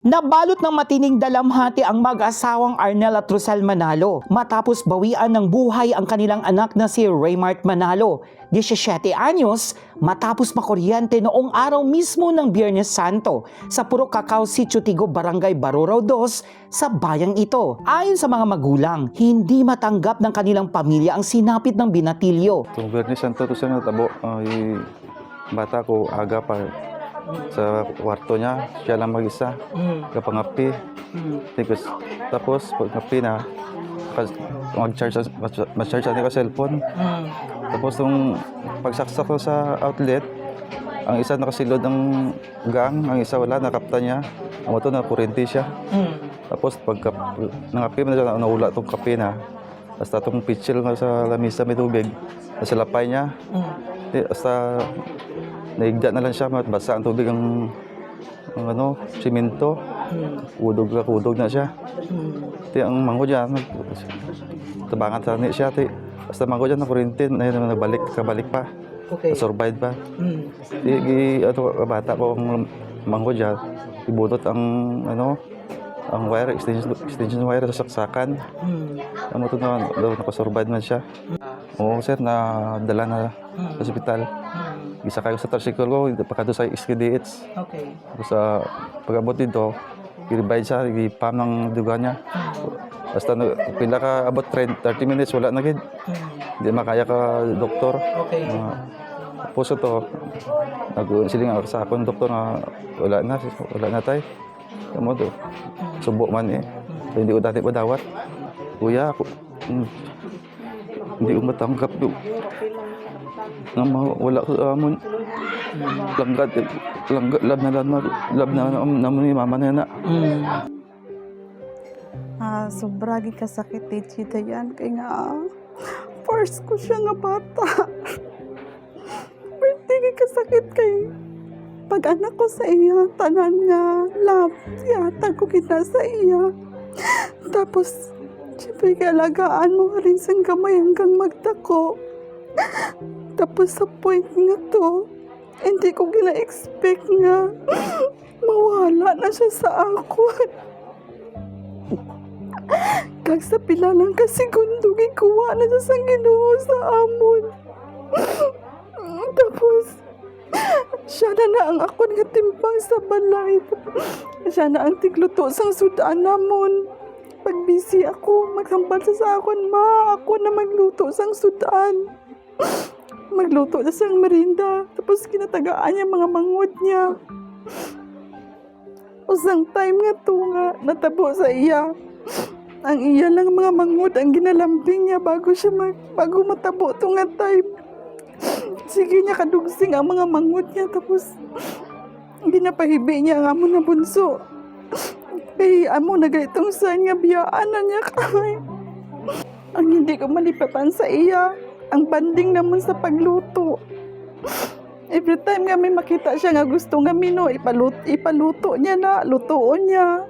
Nabalot ng matining dalamhati ang mag-asawang Arnel at Rosel Manalo matapos bawian ng buhay ang kanilang anak na si Raymart Manalo, 17 anyos, matapos makuryente noong araw mismo ng Biyernes Santo sa Purok Cacao Sitio Tigo, Barangay Barurao 2 sa bayang ito. Ayon sa mga magulang, hindi matanggap ng kanilang pamilya ang sinapit ng binatilyo. Itong Bernie Santo to natabo. Ay, bata ko aga pa sa kwarto niya. Siya lang mag-isa. Kapangapi. Tapos, tapos pag ngapi na, mag-charge, mag-charge ako sa cellphone. Tapos nung pagsaksak ko sa outlet, ang isa nakasilod ng gang, ang isa wala, nakapta niya. Ang ito na kurente siya. Tapos pag nangapi mo na siya, naula itong kape na. Basta itong pitchil nga sa lamisa may tubig. Nasa lapay niya. Eh, basta naigda na lang siya, basa ang tubig ang, ang ano, simento. Udog na udog na siya. Ti ang manggo diyan, nag tabangan sa siya ti. Basta manggo diyan na kurente, na yun, nagbalik kabalik pa. Okay. Survive pa. Di, gi, ato, bata ko ang manggo diyan. Ibutot ang ano, ang wire, extension, extension wire sa saksakan. Ano to na, daw nakasurvive man siya. Oo, sir, na dala na sa ospital. Isa kayo sa tricycle ko, pagkato sa SKDH. Okay. Tapos sa pag-abot dito, i-revive siya, i-pam ng duga niya. Basta na, pila ka abot 30 30 minutes, wala na gid. Hindi makaya ka doktor. Okay. Uh, tapos ito, nag-siling ako sa akong doktor na wala na, wala na tay. Tamo to, subo man eh. So, hindi ko dati padawat. Kuya, ako, mm, hindi ko matanggap yung nga wala ko amon. Langgat, eh, langgat, lab na lab na, lab na na naman ni mama na na. Ah, sobra gid kasakit eh, chita yan. Kaya nga, first ko siya nga bata. Pwede gid kasakit kay pag anak ko sa iya, tanan nga, love, yata ko kita sa iya. Tapos, siyempre kalagaan mo rin sa kamay hanggang magtako. Tapos sa point nga to, hindi ko gina-expect nga mawala na siya sa ako. Kag sa pila lang ka segundo, gikuha na siya sa ginoo sa amon. Tapos, siya na na ang akon nga timpang sa balay. Siya na ang tigluto sang sudan namon. Pag busy ako, maghambal siya sa akon, ma, ako na magluto sang sudan. Magluto na sang merinda. Tapos kinatagaan niya mga mangod niya. Usang time nga to nga, natabo sa iya. Ang iya lang mga mangod ang ginalambing niya bago siya mag, bago matabo to nga time. Sige niya kadugsing ang mga mangod niya tapos ginapahibi niya ang amo na bunso. Kay amo na ganitong saan nga biyaan na niya kay. Ang hindi ko malipatan sa iya, ang banding naman sa pagluto. Every time may makita siya nga gusto nga mino, ipaluto, ipaluto niya na, lutoon niya.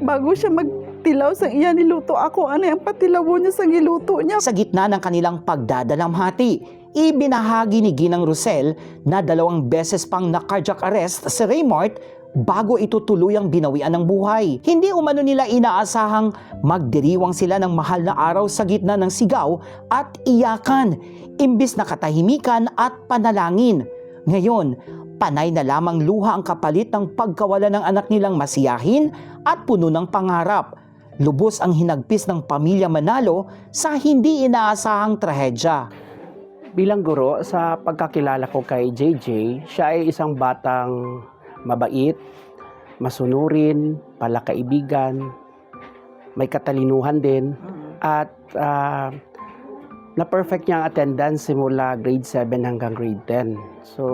Bago siya magtilaw sa iya niluto ako, ano yung patilawon niya sa giluto niya. Sa gitna ng kanilang pagdadalamhati, ibinahagi ni Ginang Rosel na dalawang beses pang na-cardiac arrest si Raymart bago ito tuluyang binawian ng buhay. Hindi umano nila inaasahang magdiriwang sila ng mahal na araw sa gitna ng sigaw at iyakan, imbis na katahimikan at panalangin. Ngayon, panay na lamang luha ang kapalit ng pagkawala ng anak nilang masiyahin at puno ng pangarap. Lubos ang hinagpis ng pamilya Manalo sa hindi inaasahang trahedya. Bilang guro, sa pagkakilala ko kay JJ, siya ay isang batang mabait, masunurin, palakaibigan, may katalinuhan din, at ah, na-perfect niya ang attendance simula grade 7 hanggang grade 10. So,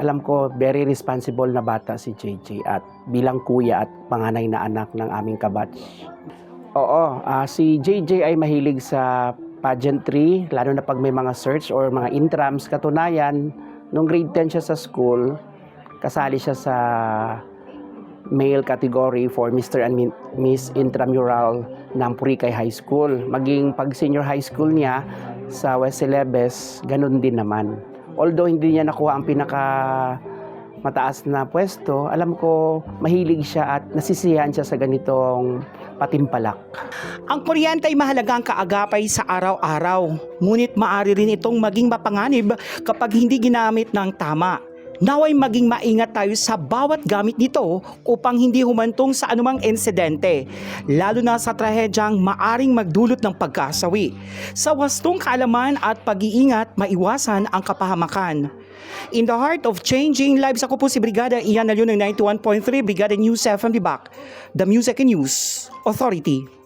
alam ko, very responsible na bata si JJ at bilang kuya at panganay na anak ng aming kabatch. Oo, ah, si JJ ay mahilig sa pageantry, lalo na pag may mga search or mga intrams. Katunayan, nung grade 10 siya sa school, kasali siya sa male category for Mr. and Miss Intramural ng Purikay High School. Maging pag senior high school niya sa West Celebes, ganun din naman. Although hindi niya nakuha ang pinaka mataas na pwesto, alam ko mahilig siya at nasisiyahan siya sa ganitong patimpalak. Ang kuryente ay mahalagang kaagapay sa araw-araw, ngunit maaari rin itong maging mapanganib kapag hindi ginamit ng tama. Naway maging maingat tayo sa bawat gamit nito upang hindi humantong sa anumang insidente, lalo na sa trahedyang maaring magdulot ng pagkasawi. Sa wastong kaalaman at pag-iingat, maiwasan ang kapahamakan. In the heart of changing lives, ako po si Brigada Ian Alyo ng 91.3 Brigada News FM Libak, the Music and News Authority.